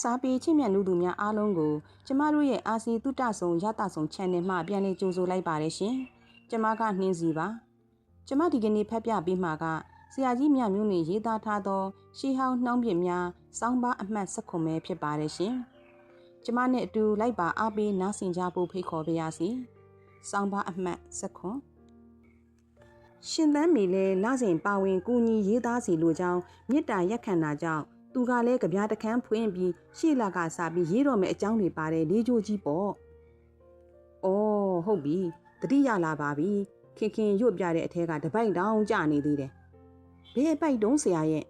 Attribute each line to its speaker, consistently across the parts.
Speaker 1: စားပေချင်းမြတ်လူသူများအားလုံးကိုကျမတို့ရဲ့အာစီတုတ္တဆုံရတဆုံ channel မှပြန်လည်ကြိုဆိုလိုက်ပါတယ်ရှင်။ကျမကနှင်းစီပါ။ကျမဒီကနေ့ဖတ်ပြပေးမှာကဆရာကြီးမြတ်မျိုးနေရေးသားထားသော ရှီဟောင်းနှောင်းပြများစောင်းပါအမှတ်၁9ပဲဖြစ်ပါတယ်ရှင်။ကျမနဲ့အတူလိုက်ပါအားပေးနားဆင်ကြဖို့ဖိတ်ခေါ်ပါရစေ။စောင်းပါအမှတ်၁9ရှင်သန်းမီလဲလစဉ်ပါဝင်ကူညီရေးသားစီလိုကြောင်းမေတ္တာရက်ခံတာကြောင့် သူကလည်းကြပြားတခန်းဖွင့်ပြီးရှေ့လကစားပြီးရေးတော်မယ်အကြောင်းတွေပါတဲ့လေးချိုးကြီးပေါ့။အော်ဟုတ်ပြီတတိယလာပါပြီခင်ခင်ရွတ်ပြတဲ့အထက်ကတပိုက်တောင်ကြာနေသေးတယ်။ဘယ်ပိုက်တုံးဆရာရဲ့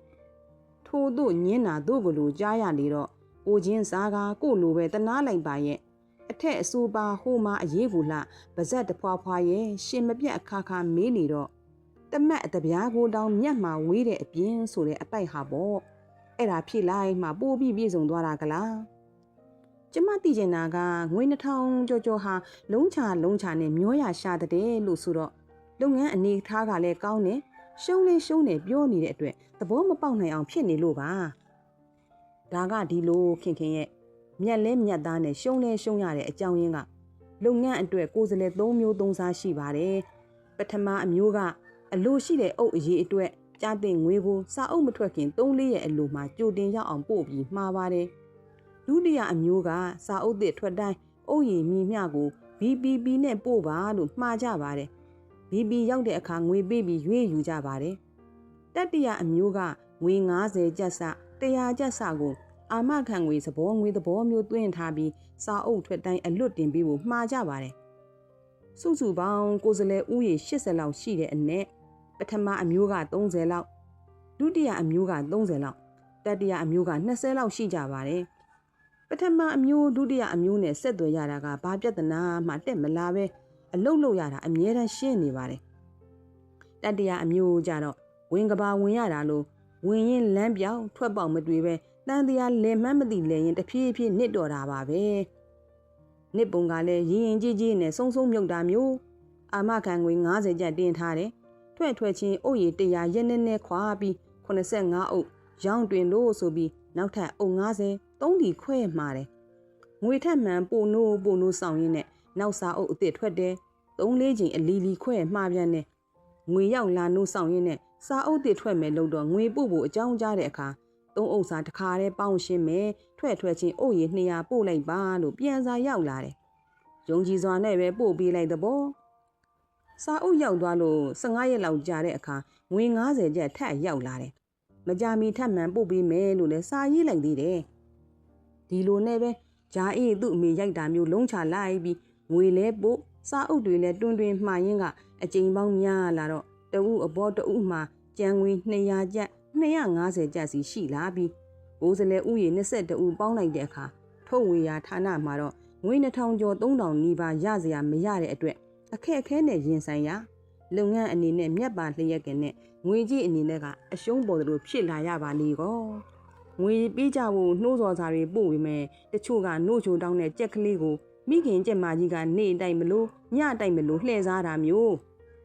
Speaker 1: ထို့တို့ညင်းတာတို့ကလိုကြားရလေတော့အိုချင်းစားကကိုလိုပဲတနာလိုက်ပါရဲ့အထက်အဆိုပါဟိုမှာအရေးကူလှပါဇက်တဖွာဖွာရဲ့ရှင်မပြတ်အခါခါမေးနေတော့တမတ်အတပြားကိုတောင်မျက်မှာဝေးတဲ့အပြင်းဆိုတဲ့အပိုက်ဟာပေါ့ အဲ့ဒါဖြစ်လိုက်မှပိုးပြီးပြေဆုံးသွားတာကလားကျမသိချင်တာကငွေ2000ကျော်ကျော်ဟာလုံးချလုံးချနဲ့မျောရရှာတဲ့လို့ဆိုတော့လုပ်ငန်းအနေထားကလည်းကောင်းတယ်ရှုံးလေးရှုံးနေပြောနေတဲ့အတွက်သဘောမပေါက်နိုင်အောင်ဖြစ်နေလို့ပါဒါကဒီလိုခင်ခင်ရဲ့မြက်လဲမြက်သားနဲ့ရှုံးလဲရှုံးရတဲ့အကြောင်းရင်းကလုပ်ငန်းအတွက်ကိုယ်စလဲ၃မျိုး၃စားရှိပါတယ်ပထမအမျိုးကအလိုရှိတဲ့အုပ်အရေးအတွက် ကြားတင်ငွေကိုစာအုပ်မထွက်ခင်၃လေးရဲ့အလိုမှာကြိုတင်ရောက်အောင်ပို့ပြီးမှားပါတယ်ဒုတိယအမျိုးကစာအုပ်သစ်ထွက်တိုင်းအုပ်ရည်မြမျှကို BBB နဲ့ပို့ပါလို့မှားကြပါတယ် BB ရောက်တဲ့အခါငွေပေးပြီးရွေးယူကြပါတယ်တတိယအမျိုးကငွေ90ကျပ်စ100ကျပ်စကိုအာမခံငွေသဘောငွေသဘောမျိုးတွင်းထားပြီးစာအုပ်ထွက်တိုင်းအလွတ်တင်ပြီးဖို့မှားကြပါတယ်စုစုပေါင်းကိုယ်စလဲဥယေ80လောက်ရှိတဲ့အနက် ပထမအမျိုးက30လောက်ဒုတိယအမျိုးက30လောက်တတိယအမျိုးက20လောက်ရှိကြပါတယ်ပထမအမျိုးဒုတိယအမျိုးနဲ့ဆက်သွယ်ရတာကဘာပြဿနာမှတက်မလာပဲအလုတ်လုတ်ရတာအမြဲတမ်းရှင်းနေပါတယ်တတိယအမျိုးကြတော့ဝင်ကဘာဝင်ရတာလို့ဝင်ရင်လမ်းပြောင်းထွက်ပေါက်မတွေ့ပဲတန်တရားလင်မှန်းမသိလဲရင်တဖြည်းဖြည်းနစ်တော်တာပါပဲနစ်ပုံကလည်းရင်ရင်ကြီးကြီးနဲ့စုံစုံမြုပ်တာမျိုးအာမခံငွေ90ကျပ်တင်ထားတယ် ထွက်ထွက်ချင်းအုပ်ရည်တရာရက်နဲ့နဲ့ခွာပြီး85အုပ်ရောင်းတွင်လို့ဆိုပြီးနောက်ထပ်အုပ်90သုံးဒီခွဲမှာတယ်ငွေထက်မှန်ပိုနိုးပိုနိုးဆောင်ရင်းနဲ့နောက်စာအုပ်အစ်စ်ထွက်တယ်သုံးလေးချိန်အလီလီခွဲမှားပြန်တယ်ငွေရောက်လာနိုးဆောင်ရင်းနဲ့စာအုပ်တစ်ထွက်မယ်လို့တော့ငွေပို့ဖို့အကြောင်းကြားတဲ့အခါသုံးအုပ်စာတစ်ခါတည်းပေါင်းရှင်းမယ်ထွက်ထွက်ချင်းအုပ်ရည်200ပို့လိုက်ပါလို့ပြန်စာရောက်လာတယ်ယုံကြည်စွာနဲ့ပဲပို့ပေးလိုက်တဲ့ဘော စာအုပ်ရောက်သွားလို့15ရက်လောက်ကြာတဲ့အခါငွေ90ကျပ်ထပ်ရောက်လာတယ်မကြမီထပ်မှန်ပို့ပေးမယ်လို့လည်းစာရေးလိုက်သေးတယ်ဒီလိုနဲ့ပဲဂျာအေးသူ့အမေရိုက်တာမျိုးလုံးချလိုက်ပြီးငွေလဲပို့စာအုပ်တွေလည်းတွင်တွင်မှားရင်းကအကြိမ်ပေါင်းများလာတော့တအုပ်အဘောတအုပ်မှာကြံငွေ200ကျပ်250ကျပ်စီရှိလာပြီးဘိုးစလဲဥယေ22ဦးပေါင်းလိုက်တဲ့အခါထုတ်ဝေရာဌာနမှာတော့ငွေ2000ကျော်3000နီးပါးရစရာမရတဲ့အတွက် အခက်အခဲနဲ့ရင်ဆိုင်ရာလုပ်ငန်းအနေနဲ့မြက်ပါလျက်ကနဲ့ငွေကြီးအနေနဲ့ကအရှုံးပေါ်သလိုဖြစ်လာရပါလေကောငွေပေးကြဖို့နှိုးစော်စာတွေပို့ပြီးမယ်တချို့ကနှိုးချိုတောင်းတဲ့ကြက်ကလေးကိုမိခင်ကြက်မကြီးကနေတိုက်မလို့ညတိုက်မလို့လှည့်စားတာမျိုး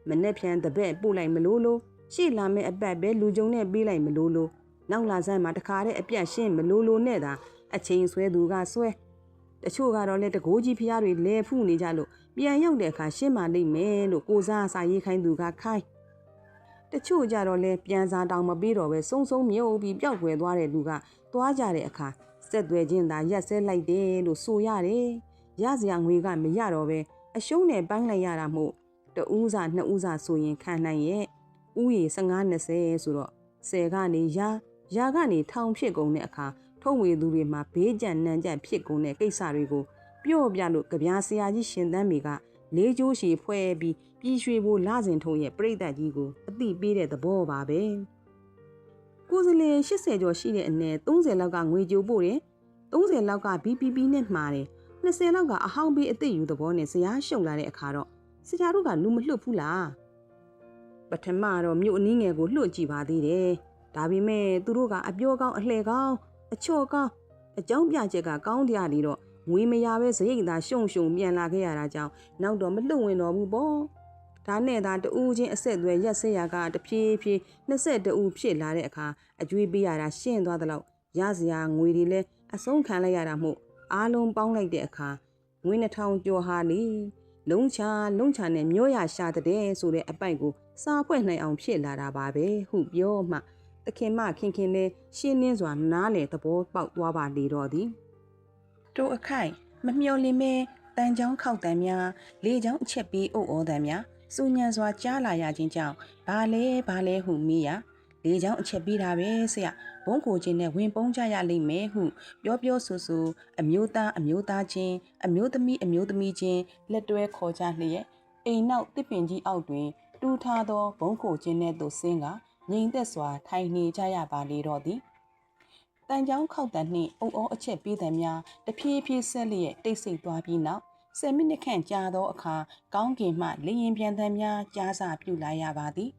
Speaker 1: မနဲ့ဖြန်တပည့်ပို့လိုက်မလို့လို့ရှေ့လာမဲ့အပတ်ပဲလူကြုံနဲ့ပေးလိုက်မလို့လို့နောက်လာဆန်းမှာတခါတည်းအပြတ်ရှင်းမလို့လို့နဲ့သာအချိန်ဆွဲသူကဆွဲတချို့ကတော့လည်းတကိုးကြီးဖျားတွေလဲဖူးနေကြလို့ ပြန်ရောက်တဲ့အခါရှင်းမာလိမ့်မယ်လို့ကိုစားစာရေးခိုင်းသူကခိုင်းတချို့ကြတော့လဲပြန်စားတောင်မပေးတော့ပဲစုံစုံမြုပ်ပြီးပျောက်ွယ်သွားတဲ့လူကသွားကြတဲ့အခါဆက်သွယ်ချင်းသာရက်ဆဲလိုက်တယ်လို့ဆိုရတယ်ရစရာငွေကမရတော့ပဲအရှုံးနဲ့ပိုင်းလိုက်ရတာမို့တဦးစာနှစ်ဦးစာဆိုရင်ခံနိုင်ရဲ့ဥယေ15 20ဆိုတော့10ကနေရာရာကနေထောင်ဖြစ်ကုန်တဲ့အခါထုံဝေသူတွေမှာဘေးကြံနံကြက်ဖြစ်ကုန်တဲ့ကိစ္စတွေကို ပြော့ပြလို့ကြပြားဆရာကြီးရှင်သန်းမီကလေးကျိုးရှည်ဖွဲပြီးပြည်ရွှေဖို့လစဉ်ထုံရဲ့ပြိတ္တကြီးကိုအတိပေးတဲ့သဘောပါပဲကိုယ်စလေ80ကျော်ရှိတဲ့အနည်း30လောက်ကငွေကြိုးပို့တယ်30လောက်က BPP နဲ့မှားတယ်20လောက်ကအဟောင်းပေးအသိယူသဘောနဲ့ဇရာရှုံလာတဲ့အခါတော့ဆရာတို့ကလူမလွတ်ဘူးလားပထမတော့မြို့အနည်းငယ်ကိုလွှတ်ကြည့်ပါသေးတယ်ဒါပေမဲ့သူတို့ကအပြောကောင်းအလှဲကောင်းအချော့ကောင်းအကြောင်းပြချက်ကကောင်းတရားတွေတော့ ငွေမရပဲစရိတ်သာရှုံရှုံပြန်လာခဲ့ရတာကြောင့်နောက်တော့မလွတ်ဝင်တော့ဘူးပေါ့ဒါနဲ့သာတူးချင်းအဆက်အသွယ်ရက်ဆက်ရကတဖြည်းဖြည်း22ဦးဖြစ်လာတဲ့အခါအကျွေးပေးရတာရှင်းသွားသလောက်ရစရာငွေတွေလည်းအဆုံးခံလိုက်ရတာမို့အားလုံးပေါင်းလိုက်တဲ့အခါငွေ2000ကျော်ဟာလေလုံးချလုံးချနဲ့မျိုးရရှာတဲ့ဆိုတဲ့အပိုက်ကိုစားဖွဲ့နိုင်အောင်ဖြစ်လာတာပါပဲဟုပြောမှတခင်မခင်ခင်လေးရှင်းလင်းစွာနားလေသဘောပေါက်သွားပါလေတော့သည် တို့အခိုက်မမျော်လင့်မဲတန်ချောင်းခောက်တံများလေချောင်းအချက်ပြီးအုပ်ဩတံများစူညံစွာကြားလာရခြင်းကြောင့်ဘာလဲဘာလဲဟုမေးရလေချောင်းအချက်ပြီးတာပဲဆရာဘုံကိုချင်းနဲ့ဝင်ပုံးကြရလိမ့်မယ်ဟုပြောပြောဆိုဆိုအမျိုးသားအမျိုးသားချင်းအမျိုးသမီးအမျိုးသမီးချင်းလက်တွဲခေါ်ကြလျက်အိမ်နောက်တစ်ပင်ကြီးအောက်တွင် တူထားသောဘုံကိုချင်းနဲ့သို့ဆင်းကငြိမ်သက်စွာထိုင်နေကြရပါလေတော့သည် တန်ကြောင်းခောက်တန်နှင့်အုံအောအချက်ပေးသည်များတဖြည်းဖြည်းဆက်လျက်တိတ်ဆိတ်သွားပြီးနောက်10မိနစ်ခန့်ကြာသောအခါကောင်းကင်မှလေရင်ပြန်သံများကြားစာပြုလာရပါသည်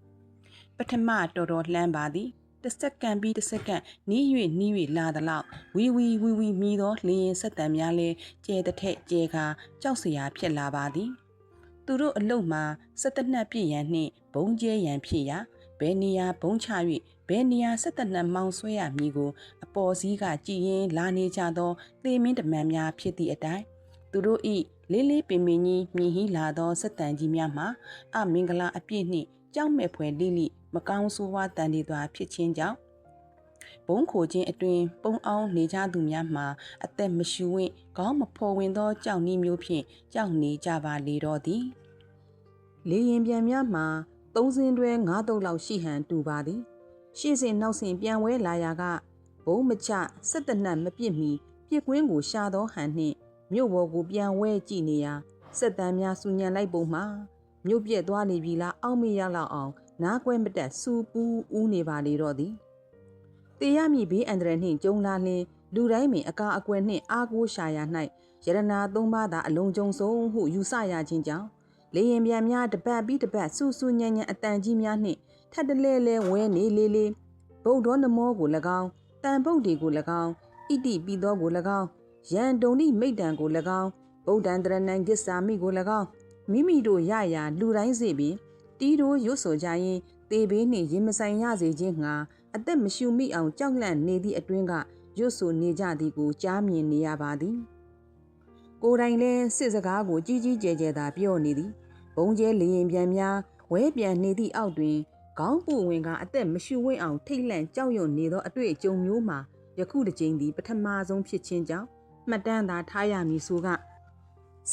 Speaker 1: ပထမတော်တော်လှမ်းပါသည်တစ်စက္ကန့်ပြီးတစ်စက္ကန့်နီး၍နီး၍လာသလောက်ဝီဝီဝီဝီမြည်သောလေရင်ဆက်တံများလဲကျဲတဲ့ထက်ကျဲကာကြောက်စရာဖြစ်လာပါသည် သူတို့အလုတ်မှာစက်တနက်ပြည့်ရန်နှင့်ဘုံကျဲရန်ဖြစ်ရာဘယ်နေရာဘုံချ၍ ဘယ်နေရာစက်တနက်မောင်ဆွဲရမည်ကိုအပေါ်စည်းကကြည်ရင်လာနေကြသောသေမင်းတမန်များဖြစ်သည့်အတိုင်းသူတို့ဤလေးလေးပင်ပင်ကြီးမြည်ဟီလာသောစက်တန်ကြီးများမှာအမင်္ဂလာအပြည့်နှင့်ကြောက်မဲ့ဖွယ်လိလိမကောင်းဆိုးဝါးတန်တွေသာဖြစ်ခြင်းကြောင့်ဘုံခိုခြင်းအတွင်ပုံအောင်နေကြသူများမှာအသက်မရှူဝင့်ခေါင်းမဖော်ဝင်သောကြောက်နှီးမျိုးဖြင့်ကြောက်နေကြပါလေတော့သည်လေရင်ပြန်များမှာသုံးစင်းတွဲငါးတုပ်လောက်ရှိဟန်တူပါသည် ရှေ့စဉ်နောက်စဉ်ပြန်ဝဲလာရာကဘုံမချစက်တနတ်မပြစ်မီပြစ်ကွင်းကိုရှာသောဟန်နှင့်မြို့ပေါ်ကိုပြန်ဝဲကြည့်နေရာစက်တမ်းများစူညံလိုက်ပုံမှာမြို့ပြက်သွားနေပြီလားအောက်မေ့ရလောက်အောင် နားကွဲမတက်စူပူးဦးနေပါလေတော့သည်တေရမည်ဘေးအန္တရာယ်နှင့်ကြုံလာလင်လူတိုင်းပင်အကာအကွယ်နှင့်အားကိုးရှာရာ၌ယရနာသုံးပါးသာအလုံးကျုံဆုံးဟုယူဆရခြင်းကြောင့်လေရင်ပြန်များတပတ်ပြီးတပတ်ဆူဆူညံ့ညံ့အတန်ကြီးများနှင့် ထပ်တလဲလဲဝဲနေလေလေဗုဒ္ဓနမောကို၎င်းတန်ပုတ်တွေကို၎င်းဣတိပိသောကို၎င်းယံဒုံနိမိတ်တံကို၎င်းဗုဒ္ဓံတရဏံဂစ္ဆာမိကို၎င်းမိမိတို့ရရာလူတိုင်းစေပြီးတီးတို့ရွတ်ဆိုကြရင်တေဘေးနှင့်ရင်မဆိုင်ရစေခြင်းငှာအသက်မရှူမိအောင်ကြောက်လန့်နေသည့်အတွင်းကရွတ်ဆိုနေကြသည်ကိုကြားမြင်နေရပါသည်ကိုယ်တိုင်လည်းစစ်စကားကိုကြီးကြီးကျယ်ကျယ်သာပြောနေသည်ဘုံကျဲလျင်ပြန်များဝဲပြန်နေသည့်အောက်တွင် ခေါင်းပူဝင်ကအသက်မရှူဝင့်အောင်ထိတ်လန့်ကြောက်ရွံ့နေသောအတွေ့အကြုံမျိုးမှာယခုတစ်ကြိမ်သည်ပထမဆုံးဖြစ်ခြင်းကြောင့်မှတ်တမ်းသာထားရမည်ဆိုက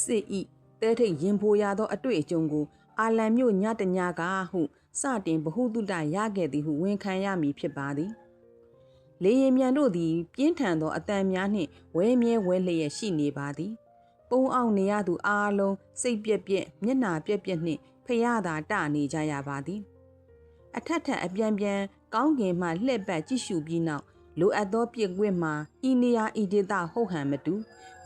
Speaker 1: စစ်ဤတဲထိတ်ရင်ဖိုရသောအတွေ့အကြုံကို အာလံမြို့ညတညကဟုစတင်ဘဟုတုတရခဲ့သည်ဟုဝန်ခံရမည်ဖြစ်ပါသည်လေရင်မြန်တို့သည် ပြင်းထန်သောအတန်များနှင့်ဝဲမြဲဝဲလျက်ရှိနေပါသည် ပုံအောင်နေရသူအားလုံးစိတ်ပြက်ပြက်မျက်နာပြက်ပြက်နှင့်ဖရသာတနေကြရပါသည် အထက်ထက်အပြန်ပြန်ကောင်းကင်မှလှည့်ပတ်ကြည့်ရှုပြီးနောက်လိုအပ်သောပြစ်ကွင်းမှာဤနေရာဤဒေသဟုတ်ဟန်မတူ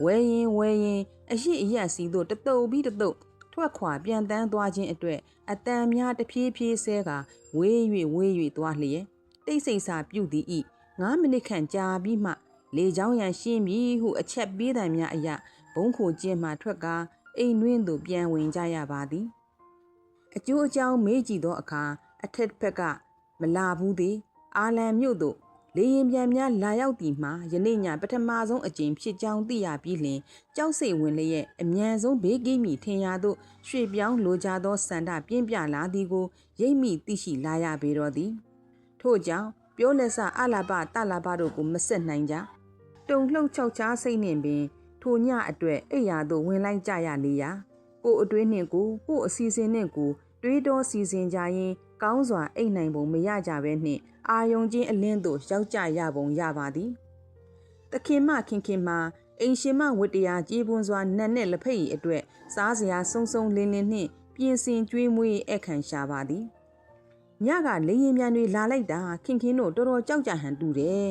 Speaker 1: ဝဲရင်ဝဲရင်အရှိအရက်စီတို့တတုပ်ပြီးတတုပ်ထွက်ခွာပြန်တန်းသွားခြင်းအတွက်အတန်များတဖြည်းဖြည်းဆဲကဝေး၍ဝေး၍သွားလျက်တိတ်ဆိတ်စာပြုတ်သည်ဤ9မိနစ်ခန့်ကြာပြီးမှ လေချောင်းရန်ရှင်းပြီဟုအချက်ပေးတယ်များအရာဘုံခိုကျင်းမှထွက်ကာအိမ်တွင်းသို့ပြန်ဝင်ကြရပါသည်အကျိုးအကြောင်းမေးကြည့်သောအခါ အထက်ဘက်ကမလာဘူးသည် အာလန်မြို့သို့လေရင်ပြန်များလာရောက်သည်မှာယနေ့ညပထမဆုံးအကြိမ်ဖြစ်ကြောင်းသိရပြီးလျှင်ကြောက်စိတ်ဝင်လျက်အမြန်ဆုံးဘေးကင်းမိထင်ရသောရွှေပြောင်းလိုချသောစန္ဒပြင်းပြလာသည်ကိုရိပ်မိသိရှိလာရပေတော့သည်ထို့ကြောင့်ပြောလက်စအလာပတလာပတို့ကိုမဆက်နိုင်ကြတုံလှုပ်ချောက်ချားစိတ်နှင့်ပင်ထိုညအတွက်အိယာသို့ဝင်လိုက်ကြရလေရာကိုအတွင်းနှင့်ကိုကိုအစီအစဉ်နှင့်ကိုတွေးတောစီစဉ်ကြရင် ကောင်းစွာအိတ်နိုင်ပုံမရကြဘဲနှင့်အာယုံချင်းအလင်းသို့ရောက်ကြရပုံရပါသည်တခင်မခင်ခင်မှာအိမ်ရှင်မဝတ္တရားကြေးပွန်စွာနတ်နဲ့လက်ဖက်ရည်အတွက်စားစရာစုံစုံလင်းလင်းနှင့်ပြင်ဆင်ကြွေးမွေးအခန့်ရှာပါသည်ညကလေရင်မြန်တွေလာလိုက်တာခင်ခင်တို့တော်တော်ကြောက်ကြဟန်တူတယ်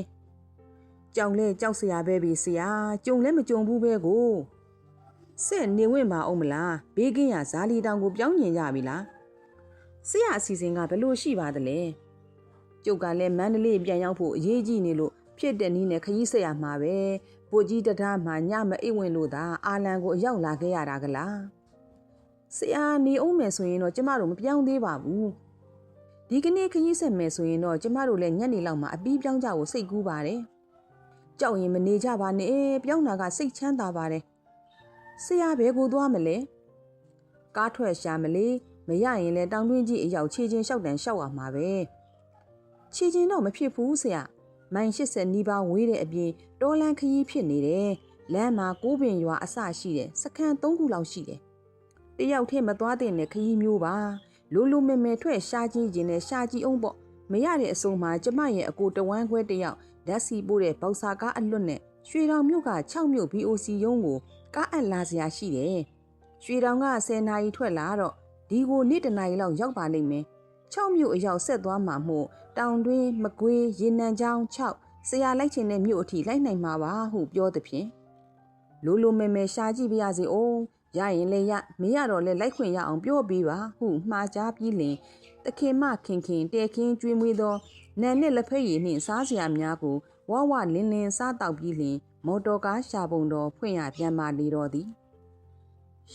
Speaker 1: ကြောက်လဲကြောက်စရာပဲပြီဆရာကြုံလဲမကြုံဘူးပဲကိုဆက်နေဝင်ပါအောင်မလားဘေးကင်းရဇာလီတောင်ကိုပြောင်းညင်ကြပြီလား ဆရာအစီအစဉ်ကဘယ်လိုရှိပါသလဲကျုပ်ကလည်းမန္တလေးပြန်ရောက်ဖို့အရေးကြီးနေလို့ဖြစ်တဲ့နည်းနဲ့ခရီးဆက်ရမှာပဲဗိုလ်ကြီးတကားမှညမအိတ်ဝင်လို့သာအာလန်ကိုအရောက်လာခဲ့ရတာကလားဆရာနေအောင်မယ်ဆိုရင်တော့ကျမတို့မပြောင်းသေးပါဘူးဒီကနေ့ခရီးဆက်မယ်ဆိုရင်တော့ကျမတို့လည်းညနေလောက်မှအပြီးပြောင်းကြဖို့စိတ်ကူးပါတယ်ကြောက်ရင်မနေကြပါနဲ့ပြောင်းတာကစိတ်ချမ်းသာပါတယ်ဆရာဘဲကိုသွားမလဲကားထွက်ရှာမလေ မရရင်လဲတောင်တွင်းကြီးအရောက်ခြေချင်းလျှောက်တန်လျှောက်ရမှာပဲခြေချင်းတော့မဖြစ်ဘူးဆရာမိုင်80နီးပါးဝေးတဲ့အပြင်တောလန်းခရီးဖြစ်နေတယ်လမ်းမှာကိုးပင်ရွာအစရှိတယ်စခန်း၃ခုလောက်ရှိတယ်တယောက်ထဲမသွားတဲ့နဲ့ခရီးမျိုးပါလိုလိုမဲမဲထွက်ရှားကြီးခြင်းနဲ့ရှားကြီးအောင်ပေါ့မရတဲ့အစုံမှာကျမရဲ့အကိုတဝမ်းခွဲတယောက်ဓာတ်စီပို့တဲ့ဘောက်စာကားအလွတ်နဲ့ရွှေတောင်မြို့က6မြို့ BOC ရုံးကိုကားအပ်လာစရာရှိတယ်ရွှေတောင်က10နာရီထွက်လာတော့ ဒီကိုနေ့တနာရီလောက်ရောက်ပါလိမ့်မယ်6မြို့အရောက်ဆက်သွားမှာမို့တောင်တွင်းမကွေးရေနံချောင်း6ဆရာလိုက်ချင်တဲ့မြို့အထိလိုက်နိုင်မှာပါဟုပြောသဖြင့်လိုလိုမဲမဲရှာကြည့်ပြရစီအောင်ရရင်လည်းရမရတော့လည်းလိုက်ခွင့်ရအောင်ပြောပေးပါဟုမှားကြားပြီးလင်တခင်မခင်ခင်တဲခင်းကျွေးမွေးသောနန်နှင့်လက်ဖက်ရည်နှင့်စားစရာများကိုဝဝလင်းလင်းစားတောက်ပြီးလင်မော်တော်ကားရှာပုံတော်ဖွင့်ရပြန်မာလေတော်သည်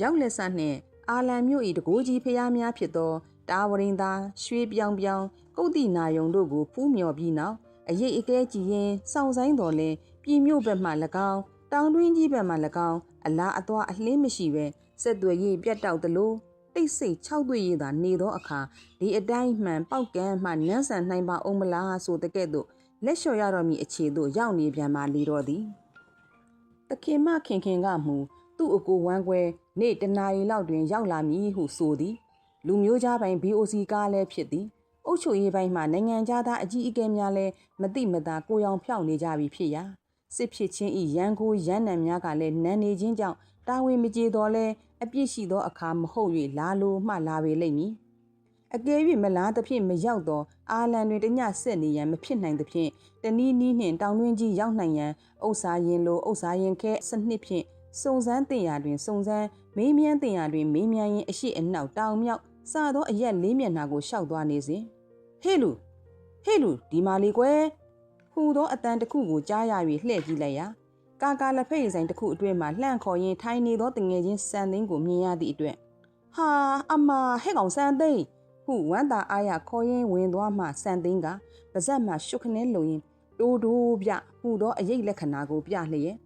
Speaker 1: ရောက်လက်ဆက်နှင့် အာလံမြို့၏တကိုးကြီးဖျားများဖြစ်သောတာဝရင်သာရွှေပြောင်ပြောင်ကုတ်တိနာယုံတို့ကိုဖူးမြော်ပြီးနောက်အရေးအကဲကြည်ရင်စောင့်ဆိုင်တော်လဲပြည်မြို့ဘက်မှ၎င်းတောင်တွင်းကြီးဘက်မှ၎င်းအလားအသွားအလင်းမရှိပဲဆက်သွယ်ရေးပြတ်တောက်သလိုတိတ်ဆိတ်၆သွေ့ရည်သာနေသောအခါဒီအတိုင်းမှန်ပေါက်ကန်းမှနန်းဆန်နိုင်ပါအောင်မလားဆိုတဲ့ကဲ့သို့လက်လျှော်ရတော်မူအခြေသို့ရောက်နေပြန်မှလေတော်သည်တခင်မခင်ခင်ကမူသူ့အကိုဝမ်းခွဲ နေ့တနာရီလောက်တွင်ရောက်လာမည်ဟုဆိုသည်လူမျိုးသားပိုင်း BOC ကားလည်းဖြစ်သည်အုတ်ချိုရေးပိုင်းမှာနိုင်ငံသားအကြီးအကဲများလည်းမတိမတာကိုရောင်ဖြောက်နေကြပြီဖြစ်ရာစစ်ဖြစ်ချင်းဤရန်ကိုရန်နံများကလည်းနန်းနေခြင်းကြောင့်တာဝန်မကျေတော်လဲအပြစ်ရှိသောအခါမဟုတ်၍လာလိုမှလာပေလိမ့်မည်အကယ်၍မလားသဖြင့်မရောက်တော့အာလန်တွင်တညဆက်နေရန်မဖြစ်နိုင်သဖြင့်တနည်းနည်းနှင့်တောင်တွင်းကြီးရောက်နိုင်ရန်ဥစ္စာရင်လိုဥစ္စာရင်ခဲစနစ်ဖြင့် စုံစမ်းတင်ရာတွင်စုံစမ်းမေးမြန်းတင်ရာတွင်မေးမြန်းရင်းအရှိအနောက်တောင်မြောက်စသောအရက်လေးမျက်နှာကိုရှောက်သွားနေစဉ်ဟေ့လူဟေ့လူဒီမာလီကွယ်ဟူသောအတန်တစ်ခုကိုကြားရ၍လှည့်ကြည့်လိုက်ရာကာကာလက်ဖက်ရည်ဆိုင်တစ်ခုအတွင်းမှာလှန့်ခေါ်ရင်းထိုင်နေသောတငယ်ချင်းစံသိန်းကိုမြင်ရသည့်အတွက်ဟာအမဟဲ့ကောင်စံသိန်းဟုဝမ်းသာအားရခေါ်ရင်းဝင်သွားမှစံသိန်းကပါဇက်မှရှုခနဲလုံရင်တိုးတိုးပြဟူသောအရေးလက္ခဏာကိုပြလျက်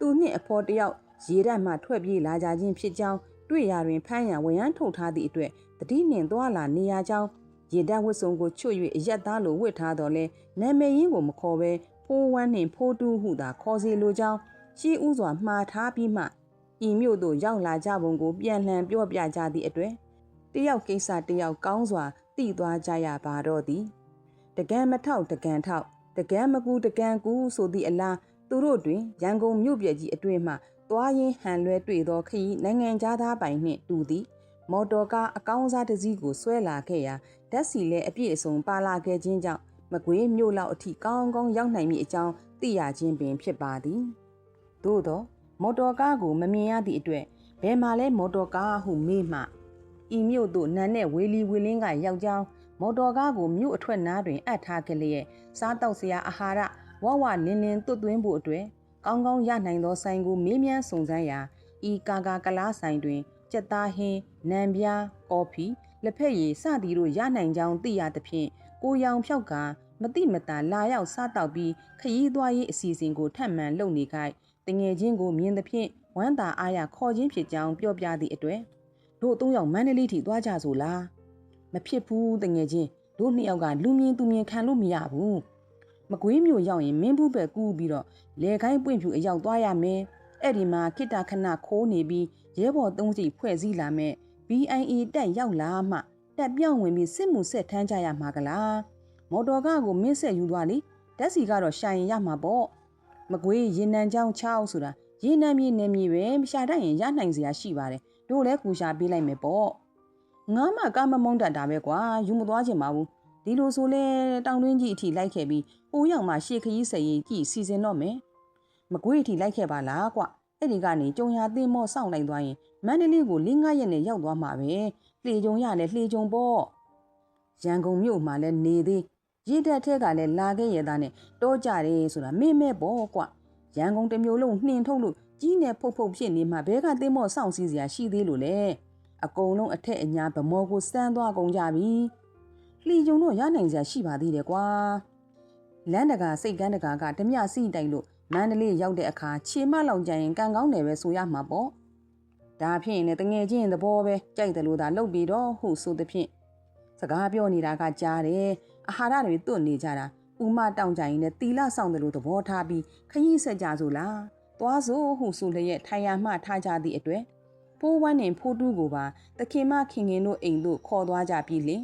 Speaker 1: သူနှင့်အဖော်တယောက်ရေတတ်မှထွက်ပြေးလာကြခြင်းဖြစ်ကြောင်းတွေ့ရာတွင်ဖမ်းရန်ဝရမ်းထုတ်ထားသည့်အတွက်တတိနှင့်သွားလာနေရကြောင်းရေတတ်ဝတ်စုံကိုချွတ်၍အရက်သားလိုဝတ်ထားတော်လဲနာမည်ရင်းကိုမခေါ်ဘဲဖိုးဝမ်းနှင့်ဖိုးတူးဟုသာခေါ်စီလိုကြောင်းရှေးဥစွာမှားထားပြီးမှဤမြို့သို့ရောက်လာကြပုံကိုပြန်လှန်ပြောပြကြသည့်အတွက်တယောက်ကိစ္စတယောက်ကောင်းစွာသိသွားကြရပါတော့သည်တကံမထောက်တကံထောက်တကံမကူတကံကူဆိုသည့်အလား သူတို့တွင်ရန်ကုန်မြို့ပြကြီးအတွင်းမှသွားရင်းဟန်လွဲတွေ့သောခရီးနိုင်ငံသားပိုင်နှင့်တူသည်မော်တော်ကားအကောင်းစားတစ်စီးကိုဆွဲလာခဲ့ရာဓာတ်စီလည်းအပြည့်အစုံပါလာခဲ့ခြင်းကြောင့်မကွေးမြို့လောက်အထိကောင်းကောင်းရောက်နိုင်မည်အကြောင်းသိရခြင်းပင်ဖြစ်ပါသည်သို့သောမော်တော်ကားကိုမမြင်ရသည့်အတွက်ဘယ်မှာလဲမော်တော်ကားဟုမေးမှဤမြို့သို့နန်းနဲ့ဝေလီဝေလင်းကရောက်ကြောင်းမော်တော်ကားကိုမြို့အထွက်နားတွင်အပ်ထားကြလျက်စားတောက်စရာအာဟာရ ဝဝလင်းလင်းတွတ်သွင်းဖို့အတွက်ကောင်းကောင်းရနိုင်သောဆိုင်ကိုမေးမြန်းစုံစမ်းရာဤကာကာကလားဆိုင်တွင်ကြက်သားဟင်းနံပြားကော်ဖီလက်ဖက်ရည်စသည်တို့ရနိုင်ကြောင်းသိရသဖြင့်ကိုရောင်ဖြောက်ကမတိမတာလာရောက်စားတောက်ပြီးခရီးသွားရေးအစီအစဉ်ကိုထပ်မံလုပ်နေခိုက်တငယ်ချင်းကိုမြင်သဖြင့်ဝမ်းသာအားရခေါ်ခြင်းဖြစ်ကြောင်းပြောပြသည့်အတွက်တို့သုံးယောက်မန္တလေးထိသွားကြဆိုလားမဖြစ်ဘူးတငယ်ချင်းတို့နှစ်ယောက်ကလူမြင်သူမြင်ခံလို့မရဘူး မကွေးမျိုးရောက်ရင်မင်းဘူးပဲကူးပြီးတော့လေခိုင်းပွင့်ဖြူအရောက်သွားရမယ်အဲ့ဒီမှာခိတခဏခိုးနေပြီးရဲဘော်သုံးစီဖွဲ့စည်းလာမဲ့ BIA တက်ရောက်လာမှတက်ပြောင်းဝင်ပြီးစစ်မှုဆက်ထမ်းကြရမှာကလားမော်တော်ကားကိုမင်းဆက်ယူသွားလေဓာတ်စီကတော့ရှာရင်ရမှာပေါ့မကွေးရေနံချောင်း6ဆိုတာရေနံမြေနယ်မြေပဲရှာတတ်ရင်ရနိုင်စရာရှိပါတယ်တို့လည်းကူရှာပေးလိုက်မယ်ပေါ့ငါမှကားမမုန်းတတ်တာပဲကွာယူမသွားချင်ပါဘူး ဒီလိုဆိုလဲတောင်တွင်းကြီးအထိလိုက်ခဲ့ပြီးဟိုရောက်မှရှေခရီးစရင်ကြည့်စီစဉ်တော့မယ်မကွေးအထိလိုက်ခဲ့ပါလားကွအဲ့ဒီကနေကြုံရသင်းမော့စောင့်လိုက်သွားရင်မန္တလေးကို၄-၅ရက်နဲ့ရောက်သွားမှာပဲလှေကြုံရလဲလှေကြုံပေါ့ရန်ကုန်မြို့မှာလဲနေသေးရည်တက်ထဲကလည်းလာခဲ့ရတာနဲ့တောကြတယ်ဆိုတာမေ့မဲ့ပေါ့ကွရန်ကုန်တစ်မျိုးလုံးနှင်ထုတ်လို့ကြီးနေဖုတ်ဖုတ်ဖြစ်နေမှဘဲကသင်းမော့စောင့်စည်းစရာရှိသေးလို့လေအကုန်လုံးအထက်အညာဗမောကိုစမ်းသွားကုန်ကြပြီ လှီကြုံတော့ရနိုင်စရာရှိပါသေးတယ်ကွာလန်းတကာစိတ်ကန်းတကာကဓမြစီတိုက်လို့မန္တလေးရောက်တဲ့အခါခြေမလောက်ကြရင်ကံကောင်းတယ်ပဲဆိုရမှာပေါ့ဒါဖြင့်လည်းတငယ်ချင်းသဘောပဲကြိုက်တယ်လို့သာလုပ်ပြီးတော့ဟုဆိုသဖြင့်စကားပြောနေတာကကြားတယ်အာဟာရတွေတွန့်နေကြတာဥမတောင်ကြရင်လည်းတီလာဆောင်တယ်လို့သဘောထားပြီးခရီးဆက်ကြဆိုလားသွားစို့ဟုဆိုလျက်ထိုင်ရမှထားကြသည့်အတွက်ဖိုးဝမ်းနှင်ဖိုးတူးကိုပါတခင်မခင်ခင်တို့အိမ်သို့ခေါ်သွားကြပြီလင်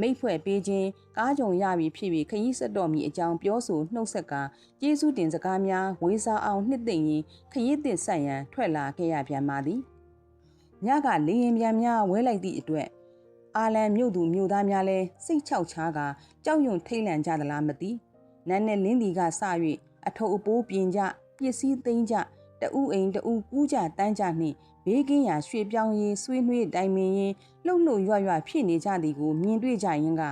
Speaker 1: မိတ်ဖွဲ့ပေးခြင်းကားကြုံရပြီဖြစ်ပြီးခရီးဆက်တော်မူအကြောင်းပြောဆိုနှုတ်ဆက်ကကျေးဇူးတင်စကားများဝေစားအောင်နှစ်သိမ့်ရင်ခရီးသစ်ဆက်ရန်ထွက်လာခဲ့ရပြန်ပါသည်ညကလေရင်ပြန်များဝဲလိုက်သည့်အတွက်အာလန်မြို့သူမြို့သားများလဲစိတ်ချောက်ချားကကြောက်ရွံ့ထိတ်လန့်ကြသလားမသိနန်းနဲ့လင်းဒီကစ၍အထုပ်အပိုးပြင်ကြပစ္စည်းသိမ်းကြတအူးအိမ်တအူးကူးကြတန်းကြနှင့် ဘေးကင်းရာရွှေပြောင်းရေးဆွေးနွေးတိုင်ပင်ရင်လှုပ်လှုပ်ရွရွဖြစ်နေကြသည်ကိုမြင်တွေ့ကြရင်က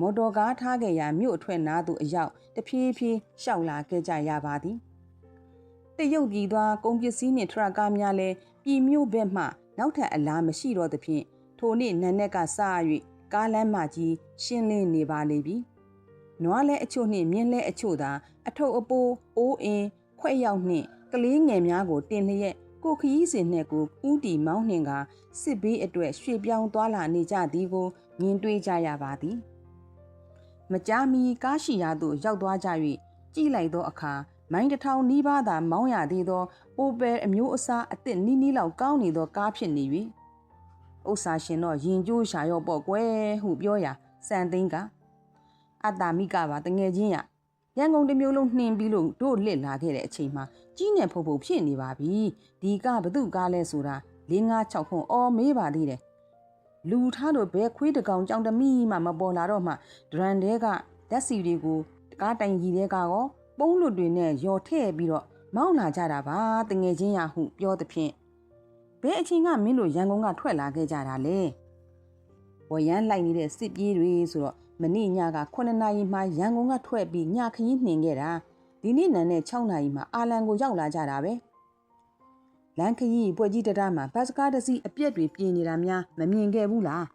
Speaker 1: မော်တော်ကားထားခဲ့ရာမြို့အထွတ်နားသို့အရောက်တဖြည်းဖြည်းရှောက်လာခဲ့ကြရပါသည်တရုတ်ပြည်သွားကုန်ပစ္စည်းနှင့်ထရကားများလည်းပြည်မြို့ဘက်မှနောက်ထပ်အလားမရှိတော့သဖြင့်ထိုနေ့နန်းနက်ကစ၍ကားလမ်းမကြီးရှင်းလင်းနေပါလေပြီနွားလဲအချို့နှင့်မြင်းလဲအချို့သာအထုပ်အပိုးအိုးအင်းခွက်ရောက်နှင့်ကလေးငယ်များကိုတင်လျက် ကိုခရီးစဉ်နဲ့ကိုဥတီမောင်းနှင်ကစစ်ဘေးအတွက်ရွှေပြောင်းသွားလာနေကြသည်ကိုမြင်တွေ့ကြရပါသည်မကြာမီကားရှိရာသို့ရောက်သွားကြ၍ကြည့်လိုက်သောအခါမိုင်းတစ်ထောင်နီးပါးသာမောင်းရသေးသောအိုပယ်အမျိုးအစားအစ်စ်နီးနီးလောက်ကောင်းနေသောကားဖြစ်နေ၍ဥစ္စာရှင်တော့ရင်ကျိုးရှာရော့ပေါ့ကွယ်ဟုပြောရာစံသိန်းကအတ္တမိကပါတငယ်ချင်းရ ရန်ကုန်တစ်မျိုးလုံးနှင်ပြီးလို့တို့လစ်လာခဲ့တဲ့အချိန်မှာကြီးနေဖုတ်ဖုတ်ဖြစ်နေပါပြီဒီကဘသူကားလဲဆိုတာ၄၅6ခုအော်မေးပါသေးတယ်လူထားလို့ဘဲခွေးတကောင်ကြောင်တမိမှမပေါ်လာတော့မှဒရန်တဲကဓာတ်စီတွေကိုကားတိုင်ကြီးတဲ့ကရောပုံးလွတ်တွေနဲ့ရော်ထည့်ပြီးတော့မောင်းလာကြတာပါတငယ်ချင်းရဟုပြောသဖြင့်ဘဲအချင်းကမင်းတို့ရန်ကုန်ကထွက်လာခဲ့ကြတာလေဝရမ်းလိုက်နေတဲ့စစ်ပြေးတွေဆိုတော့ မနေ့ညက9နာရီမှရန်ကုန်ကထွက်ပြီးညခရီးနှင်ခဲ့တာဒီနေ့နံနဲ့6နာရီမှအာလန်ကိုရောက်လာကြတာပဲလန်ခရီးပွဲကြီးတရမှာဘတ်စကားတစ်စီးအပြက်တွေပြင်နေတာများမမြင်ခဲ့ဘူးလား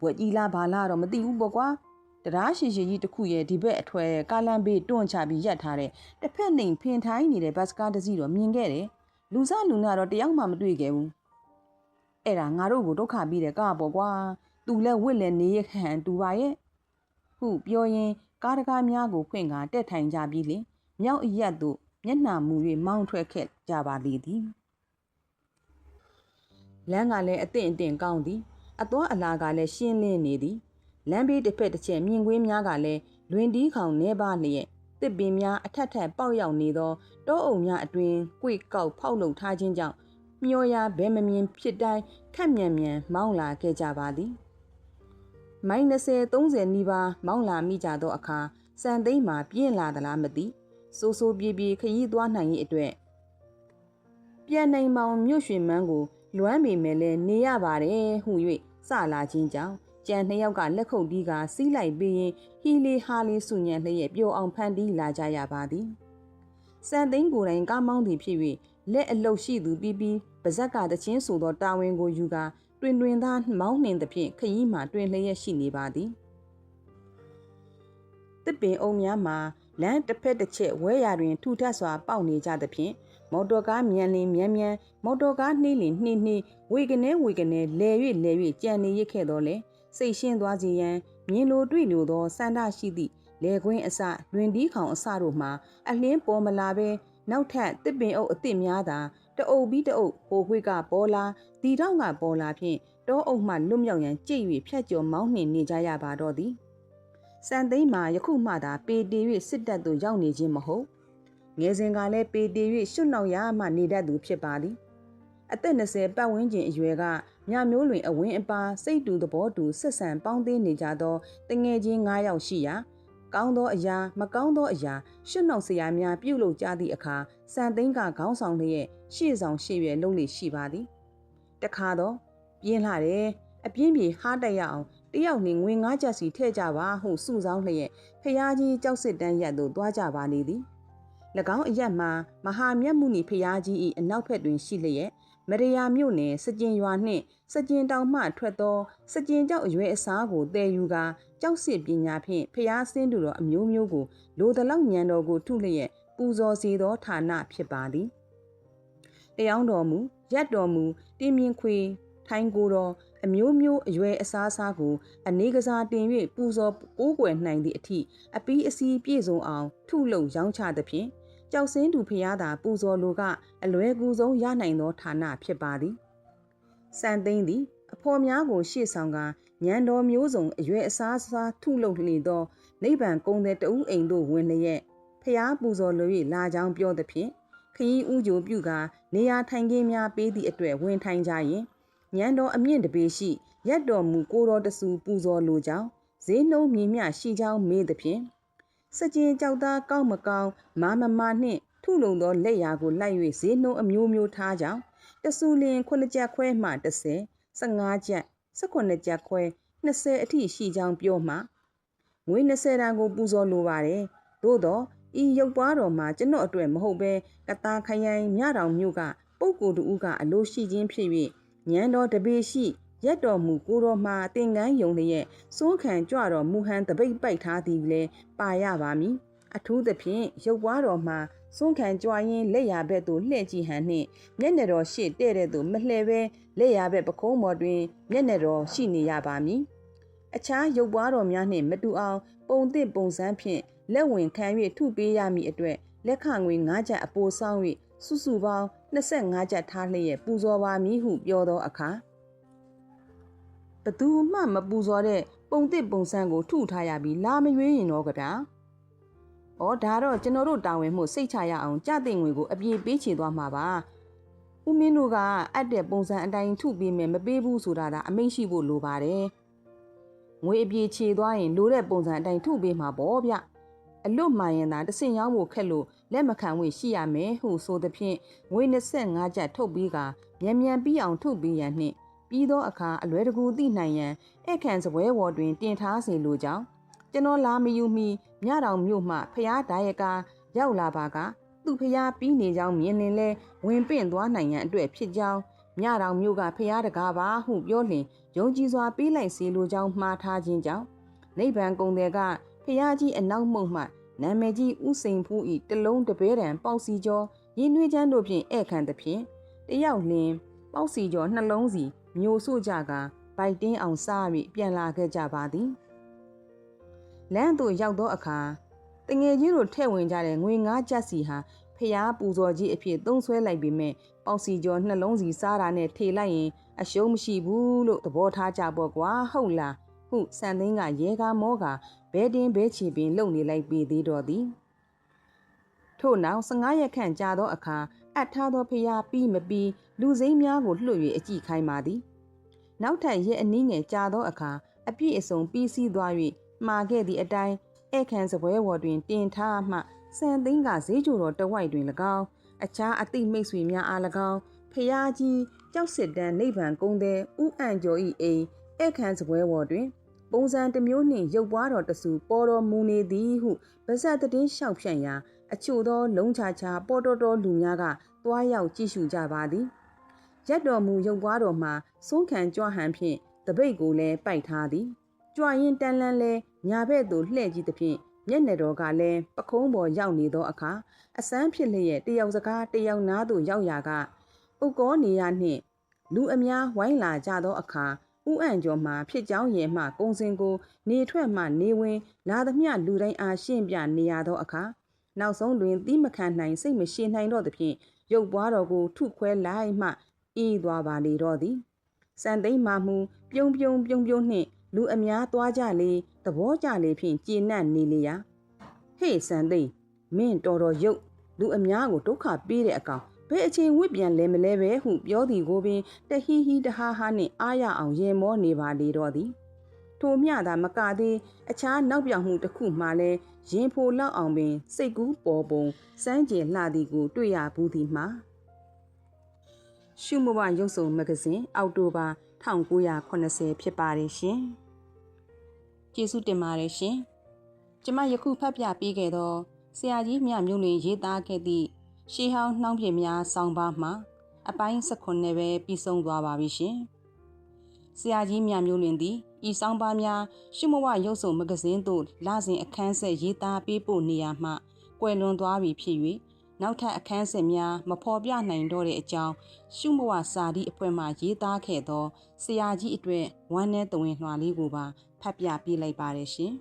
Speaker 1: ပွဲကြီးလားဘာလားတော့မသိဘူးပေါ့ကွာတရားရှိရှိကြီးတစ်ခုရဲ့ဒီဘက်အထွဲကားလမ်းဘေးတွန့်ချပြီးရက်ထားတဲ့တစ်ဖက်နှိမ်ဖင်ထိုင်းနေတဲ့ဘတ်စကားတစ်စီးတော့မြင်ခဲ့တယ်လူစားလူနာတော့တယောက်မှမတွေ့ခဲ့ဘူးအဲ့ဒါငါတို့ကိုဒုက္ခပြီးတဲ့ကားပေါ့ကွာ သူလည်းဝစ်လည်းနေရဟန်တူပါရဲ့ဟုပြောရင်းကားတကားများကိုဖွင့်ကားတက်ထိုင်ကြပြီးလင်မြောက်အရက်သို့မျက်နှာမူ၍မောင်းထွက်ခဲ့ကြပါလေသည်လမ်းကလည်းအသင့်အင့်ကောင်းသည်အသွားအလာကလည်းရှင်းလင်းနေသည်လမ်းဘေးတစ်ဖက်တစ်ချက်မြင်ကွင်းများကလည်းလွင်တီးခေါင်နေပါလျက်တစ်ပင်များအထက်ထက်ပေါက်ရောက်နေသောတောအုံများအတွင်ကြွေကောက်ဖောက်လုံထားခြင်းကြောင့်မျောရဘဲမမြင်ဖြစ်တိုင်းခက်မြန်မြန်မောင်းလာခဲ့ကြပါသည် မိုင်20 30နီးပါးမောင်းလာမိကြသောအခါစံသိမ်းမှာပြင်းလာသလားမသိစိုးစိုးပြေးပြေးခရီးသွားနိုင်ရေးအတွက်ပြန်နိုင်မောင်မြို့ရွှေမန်းကိုလွမ်းမိမယ်လဲနေရပါတယ်ဟု၍စလာခြင်းကြောင့်ကြံနှစ်ယောက်ကလက်ခုပ်တီးကစီးလိုက်ပြီးရင်ဟီလီဟာလီစုညံလျက်ပျော်အောင်ဖန်တီးလာကြရပါသည်စံသိန်းကိုယ်တိုင်ကားမောင်းသည်ဖြစ်၍လက်အလုတ်ရှိသူပြီးပြီးပါဇက်ကတချင်းဆိုသောတာဝန်ကိုယူကာ တွင်တွင်သားမောင်းနှင်သဖြင့်ခရီးမှတွင်လျက်ရှိနေပါသည်တစ်ပင်အုံများမှာလမ်းတစ်ဖက်တစ်ချက်ဝဲရတွင်ထူထပ်စွာပေါက်နေကြသဖြင့်မော်တော်ကားမြန်လင်မြန်မြန်မော်တော်ကားနှီးလင်နှီးနှီးဝေကနေဝေကနေလဲ၍လဲ၍ကြံနေရခဲ့တော့လေစိတ်ရှင်းသွားစေရန်မြင်လိုတွေ့လိုသောစန္ဒရှိသည့်လေကွင်းအစလွင်ဒီခေါင်အစတို့မှာအလင်းပေါ်မလာဘဲနောက်ထပ်တစ်ပင်အုပ်အစ်စ်များသာတ အုပ်ပြီးတအုပ်ဟိုခွေးကပေါ်လာဒီတော့ကပေါ်လာဖြင့်တောအုပ်မှလွတ်မြောက်ရန်ကြိတ်၍ဖြတ်ကျော်မောင်းနှင်နေကြရပါတော့သည်စံသိမ်းမှာယခုမှသာပေတီ၍စစ်တပ်သို့ရောက်နေခြင်းမဟုတ်ငယ်စဉ်ကလည်းပေတီ၍ရှွတ်နောက်ရမှနေတတ်သူဖြစ်ပါသည်အသက်20ပတ်ဝန်းကျင်အရွယ်ကမြမျိုးလွင်အဝင်းအပါစိတ်တူသဘောတူဆက်ဆံပေါင်းသင်းနေကြသောတငယ်ချင်း9ယောက်ရှိရာကောင်းသောအရာမကောင်းသောအရာရှွတ်နှောက်စရာများပြုလုပ်ကြသည့်အခါစံသိန်းကခေါင်းဆောင်လျက် ရှေ့ဆောင်ရှေ့ရွယ်လုံးလေရှိပါသည်တခါတော့ပြင်းလာတယ်အပြင်းပြေဟားတက်ရအောင်တယောက်နှင့်ငွေငါးချက်စီထည့်ကြပါဟုစုဆောင်းလျက်ဖျားကြီးကြောက်စစ်တန်းရက်သို့သွားကြပါလေသည်၎င်းအရက်မှာမဟာမြတ်မုနီဖျားကြီး၏အနောက်ဘက်တွင်ရှိလျက်မရယာမြို့နယ်စကြင်ရွာနှင့်စကြင်တောင်မှထွက်သောစကြင်ကြောက်အရွယ်အစားကိုတည်ယူကာကြောက်စစ်ပညာဖြင့်ဖျားဆင်းသူတော်အမျိုးမျိုးကိုလိုတလောက်ညံတော်ကိုထုလျက်ပူဇော်စေသောဌာနဖြစ်ပါသည် တရားတော်မူရက်တော်မူတင်းမြင့်ခွေ ထိုင်းကိုတော်အမျိုးမျိုးအရွယ်အစားအစားကိုအနေကစားတင်၍ပူဇော်ကိုးကွယ်နိုင်သည့်အထိအပီးအစီးပြည့်စုံအောင် ထုလုံရောင်းချသဖြင့်ကြောက်စင်းသူဖျားသာပူဇော်လိုကအလွယ်ကူဆုံးရနိုင်သောဌာနဖြစ်ပါသည်စံသိန်းသည်အဖော်များကိုရှေ့ဆောင်ကညံတော်မျိုးစုံအရွယ်အစားအစားထုလုံနေသောနိဗ္ဗာန်ကုံတဲ့တဦးအိမ်သို့ဝင်လျက်ဖျားပူဇော်လို၍လာကြောင်းပြောသဖြင့် ခရီးဥကြိုပြုကနေရာထိုင်ခင်းများပေးသည့်အတွက်ဝင်ထိုင်ကြရင်ညံတော်အမြင့်တပေရှိရက်တော်မူကိုတော်တဆူပူဇော်လိုကြောင်းဈေးနှုံးမြင်မြရှိကြောင်းမေးသဖြင့်စကြင်ကြောက်သားကောက်မကောင်းမာမမနှင့်ထုလုံသောလက်ရာကိုလိုက်၍ဈေးနှုံးအမျိုးမျိုးထားကြောင်းတဆူလင်ခုနှစ်ချက်ခွဲမှ30 15ချက်18ချက်ခွဲ20အထိရှိကြောင်းပြောမှငွေ20တန်ကိုပူဇော်လိုပါတယ်သို့တော့ ဤရုပ်ပွားတော်မှာကျွန်တော်အတွက်မဟုတ်ဘဲကတာခရိုင်မြတောင်မြို့ကပုပ်ကိုယ်တူကအလိုရှိခြင်းဖြစ်၍ညံတော်တပေရှိရက်တော်မူကိုတော်မှာတင်ကန်းယုံလျက်စိုးခံကြွတော်မူဟန်တပိတ်ပိုက်ထားသည်လည်းပါရပါမည်အထူးသဖြင့်ရုပ်ပွားတော်မှာစွန့်ခံကြွားရင်းလက်ရဘက်သို့လှည့်ကြည့်ဟန်နှင့်မျက်နှာတော်ရှေ့တဲ့တဲ့သို့မလှည့်ဘဲလက်ရဘက်ပကုံးပေါ်တွင်မျက်နှာတော်ရှိနေရပါမည်အခြားရုပ်ပွားတော်များနှင့်မတူအောင် ပုံသစ်ပုံစံဖြင့် လက်ဝင်ခံ၍ထုပေးရမည်အတွက်လက်ခငွေ9ချက်အပိုဆောင်၍စုစုပေါင်း25ချက်ထားလျက်ပူဇော်ပါမည်ဟုပြောသောအခါဘသူမှမပူဇော်တဲ့ပုံသစ်ပုံစံကိုထုထားရပြီးလာမရွေးရင်တော့ကြဗျာ။ဩဒါတော့ကျွန်တော်တို့တာဝန်မှုစိတ်ချရအောင်ကြတဲ့ငွေကိုအပြေပေးချေသွားမှာပါ။ဦးမင်းတို့ကအပ်တဲ့ပုံစံအတိုင်းထုပေးမယ်မပေးဘူးဆိုတာဒါအမိန့်ရှိဖို့လိုပါတယ်။ငွေအပြေချေသွားရင်လိုတဲ့ပုံစံအတိုင်းထုပေးမှာပေါ့ဗျ။ အလွတ်မှန်ရင်သာတဆင်ရောက်ဖို့ခက်လို့လက်မခံဝေရှိရမယ်ဟုဆိုသဖြင့်ငွေ25ကျပ်ထုတ်ပြီးကမြန်မြန်ပြီးအောင်ထုတ်ပေးရန်နှင့်ပြီးသောအခါအလွယ်တကူသိနိုင်ရန်ဧကန်စပွဲဝေါ်တွင်တင်ထားစေလိုကြောင်းကျွန်တော်လာမယူမီမြတောင်မြို့မှဖျားဒါယကာရောက်လာပါကသူ့ဖျားပြီးနေကြောင်းမြင်လင်လဲဝင်ပင့်သွားနိုင်ရန်အတွက်ဖြစ်ကြောင်းမြတောင်မြို့ကဖျားတကားပါဟုပြောလျင်ယုံကြည်စွာပေးလိုက်စေလိုကြောင်းမှားထားခြင်းကြောင့်နိဗ္ဗာန်ကုံတဲ့က ဖျားကြီးအနောက်မှုမှနာမည်ကြီးဥစိန်ဖူးဤတလုံးတပဲတံပေါက်စီကျော်ရင်းနှွေးချမ်းတို့ဖြင့်ဧည့်ခံသဖြင့်တယောက်လင်းပေါက်စီကျော်နှလုံးစီမျိုးဆို့ကြကဗိုက်တင်းအောင်စား၍ပြန်လာခဲ့ကြပါသည်လမ်းသို့ရောက်သောအခါတငယ်ကြီးတို့ထဲ့ဝင်ကြတဲ့ငွေငါးကျပ်စီဟာဖျားပူဇော်ကြီးအဖြစ်သုံးဆွဲလိုက်ပေမဲ့ပေါက်စီကျော်နှလုံးစီစားတာနဲ့ထေလိုက်ရင်အရှုံးမရှိဘူးလို့သဘောထားကြပေါ့ကွာဟုတ်လား ဟုစံသိန်းကရဲကားမောကဘဲတင်းဘဲချီပင်လုံနေလိုက်ပေသေးတော်သည်ထို့နောက်15ရက်ခန့်ကြာသောအခါအပ်ထားသောဖျားပြီးမပြီးလူစိမ်းများကိုလွှတ်၍အကြည့်ခိုင်းပါသည်နောက်ထပ်ရဲအနည်းငယ်ကြာသောအခါအပြည့်အစုံပြီးစီးသွား၍မှာခဲ့သည့်အတိုင်းဧကန်စပွဲဝေါ်တွင်တင်ထားမှစံသိန်းကဈေးကြိုတော်တဝိုက်တွင်၎င်းအခြားအသိမိတ်ဆွေများအား၎င်းဖျားကြီးကြောက်စစ်တန်းနိဗ္ဗာန်ကုန်းတဲ့ဥအံ့ကျော်ဤအိမ်ဧကန်စပွဲဝေါ်တွင် ပုံစံတစ်မျိုးနှင့်ရုပ်ပွားတော်တဆူပေါ်တော်မူနေသည်ဟုဗဇတ်တည်င်းလျှောက်ဖြန့်ရာအချို့သောလုံးချာချာပေါ်တော်တော်လူများကတွားရောက်ကြည့်ရှုကြပါသည်ရက်တော်မူရုပ်ပွားတော်မှာဆုံးခံကြွဟန်ဖြင့်တပိတ်ကိုလည်းပိုက်ထားသည်ကြွရင်တန်လန်းလဲညာဘက်သို့လှည့်ကြည့်သဖြင့်မျက်နှာတော်ကလည်းပခုံးပေါ်ရောက်နေသောအခါအစမ်းဖြစ်လျက်တယောက်စကားတယောက်နားသို့ရောက်ရာကဥကောနေရနှင့်လူအများဝိုင်းလာကြသောအခါ ဥအံ့ကျော်မှဖြစ်ကြောင်းရဲ့မှကုံစင်ကိုနေထွက်မှနေဝင်လာသမျှလူတိုင်းအားရှင်းပြနေရသောအခါနောက်ဆုံးတွင်သီးမခံနိုင်စိတ်မရှိနိုင်တော့သဖြင့်ရုပ်ပွားတော်ကိုထုခွဲလိုက်မှအေးသွားပါလေတော့သည်စံသိမ့်မှမူပြုံပြုံပြုံပြုံနှင့်လူအများသွားကြလေသဘောကြလေဖြင့်ကျေနပ်နေလေရာဟေ့စံသိမ့်မင်းတော်တော်ရုပ်လူအများကိုဒုက္ခပေးတဲ့အကောင် ဘယ်အချိန်ဝစ်ပြန်လဲမလဲပဲဟုပြောသည်ကိုပင်တဟီဟီတဟာဟာနှင့်အားရအောင်ရင်မောနေပါလေတော့သည်ထိုမျှသာမကသေးအခြားနောက်ပြောင်မှုတစ်ခုမှလည်းရင်ဖိုလောက်အောင်ပင် စိတ်ကူးပေါ်ပုံစမ်းကြယ်လှသည်ကို တွေ့ရဘူးသည်မှာရှုမဘရုပ်စုံမဂ္ဂဇင်းအောက်တိုဘာ1980ဖြစ်ပါတယ်ရှင်ကျေးဇူးတင်ပါတယ်ရှင်ကျမယခုဖတ်ပြပေးခဲ့သောဆရာကြီးမြမျိုးလင်ရေးသားခဲ့သည့် ရှေးဟောင်းနှောင်းပြများဆောင်းပါးမှာအပိုင်း16နဲ့ပဲပြီးဆုံးသွားပါပြီရှင်ဆရာကြီးမြမျိုးလင်သည်ဤဆောင်ပါများရှုမဝရုပ်စုံမဂဇင်းသို့လစဉ်အခန်းဆက်ရေးသားပေးပို့နေရမှကွယ်လွန်သွားပြီဖြစ်၍နောက်ထပ်အခန်းဆက်များမဖော်ပြနိုင်တော့တဲ့အကြောင်းရှုမဝစာဒီအဖွဲ့မှရေးသားခဲ့သောဆရာကြီးအတွက်ဝမ်းနဲ့တဝင်းလွှာလေးကိုပါဖတ်ပြပေးလိုက်ပါတယ်ရှင်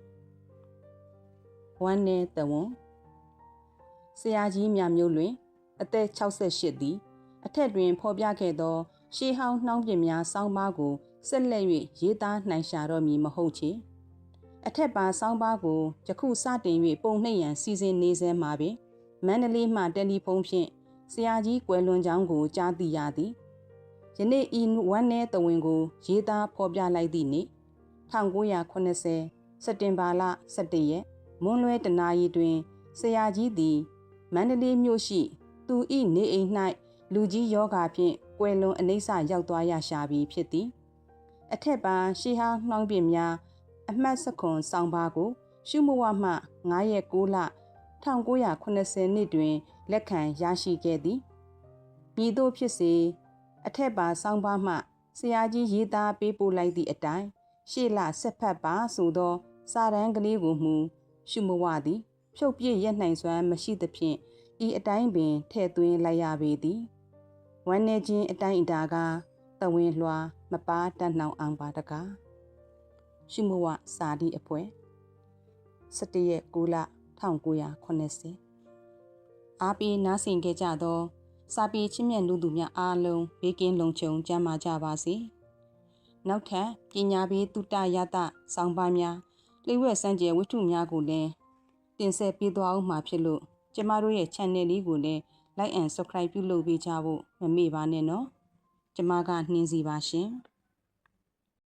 Speaker 1: ဝမ်းနဲ့တဝင်း ဆရာကြီးမြမျိုးလွင် အသက်68သည် အထက်တွင်ဖော်ပြခဲ့သော ရှေးဟောင်းနှောင်းပြင်များစောင်းပါးကိုဆက်လက်၍ရေးသားနိုင်ရှာတော့မည်မဟုတ်ချေအထက်ပါစောင်းပါးကိုယခုစတင်၍ပုံနှိပ်ရန်စီစဉ်နေစဲမှာပင်မန္တလေးမှတယ်လီဖုန်းဖြင့်ဆရာကြီးကွယ်လွန်ကြောင်းကိုကြားသိရသည်ယနေ့ဤဝမ်းနဲ့တဝင်ကိုရေးသားဖော်ပြလိုက်သည့်နေ့1980စက်တင်ဘာလ17ရက်မွန်းလွဲတနာရီတွင်ဆရာကြီးသည် မန္တလေးမြို့ရှိ သူ၏နေအိမ်၌လူကြီးယောဂါဖြင့်ကွယ်လွန်အနိစ္စရောက်သွားရရှာပြီဖြစ်သည်အထက်ပါရှေးဟာနှောင်းပြင်းများအမှတ်စခွန်ဆောင်ပါကို ရှုမဝမှ9ရက်6လ1980နှစ်တွင် လက်ခံရရှိခဲ့သည်မြည်တို့ဖြစ်စေအထက်ပါဆောင်ပါမှဆရာကြီးရေးသားပေးပို့လိုက်သည့်အတိုင်းရှေ့လဆက်ဖက်ပါဆိုသော စာတန်းကလေးကိုမူရှုမဝသည် ဖြုတ်ပြည့်ရက်နိုင်စွမ်းမရှိသဖြင့်ဤအတိုင်းပင်ထဲ့သွင်းလိုက်ရပေသည်ဝမ်းနေခြင်းအတိုင်းအတာကတဝင်းလွှာမပါတတ်နှောင်အောင်ပါတကားရှုမဝစာဒီအဖွဲ17ရက်6လ1980အားပေးနားဆင်ကြကြသော စာပေချင်းမြတ်လူသူများအားလုံးဘေးကင်းလုံခြုံကြမှာကြပါစေနောက်ထပ်ပညာပေးတုတရတစောင်းပါများလျှို့ဝှက်စံကြယ်ဝတ္ထုများကိုလည်း တင်ဆက်ပေးသွားအောင်မှာဖြစ်လို့ကျမတို့ရဲ့ channel လေးကိုလည်း like and subscribe ပြုလုပ်ပေးကြဖို့မမေ့ပါနဲ့နော်ကျမကနှင်းစီပါရှင်